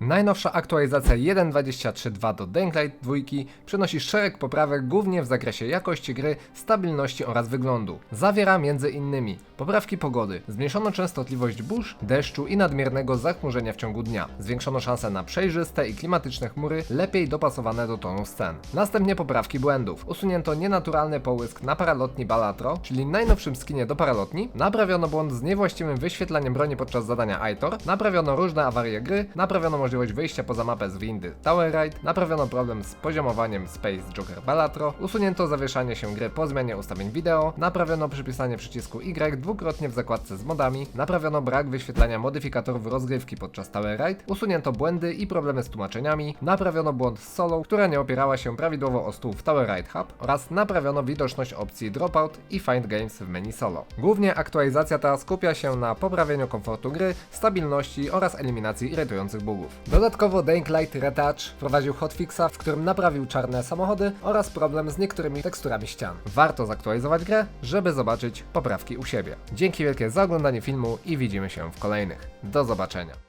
Najnowsza aktualizacja 1.23.2 do Dying Light 2 przynosi szereg poprawek głównie w zakresie jakości gry, stabilności oraz wyglądu. Zawiera m.in. poprawki pogody, zmniejszono częstotliwość burz, deszczu i nadmiernego zachmurzenia w ciągu dnia, zwiększono szanse na przejrzyste i klimatyczne chmury, lepiej dopasowane do tonu scen. Następnie poprawki błędów. Usunięto nienaturalny połysk na paralotni Balatro, czyli najnowszym skinie do paralotni, naprawiono błąd z niewłaściwym wyświetlaniem broni podczas zadania Aitor, naprawiono różne awarie gry, naprawiono możliwość wyjścia poza mapę z windy Tower Ride, naprawiono problem z poziomowaniem Space Joker Balatro, usunięto zawieszanie się gry po zmianie ustawień wideo, naprawiono przypisanie przycisku Y dwukrotnie w zakładce z modami, naprawiono brak wyświetlania modyfikatorów rozgrywki podczas Tower Ride, usunięto błędy i problemy z tłumaczeniami, naprawiono błąd z solo, która nie opierała się prawidłowo o stół w Tower Ride Hub oraz naprawiono widoczność opcji Dropout i Find Games w menu solo. Głównie aktualizacja ta skupia się na poprawieniu komfortu gry, stabilności oraz eliminacji irytujących bugów. Dodatkowo Dying Light Retouch wprowadził hotfixa, w którym naprawił czarne samochody oraz problem z niektórymi teksturami ścian. Warto zaktualizować grę, żeby zobaczyć poprawki u siebie. Dzięki wielkie za oglądanie filmu i widzimy się w kolejnych. Do zobaczenia.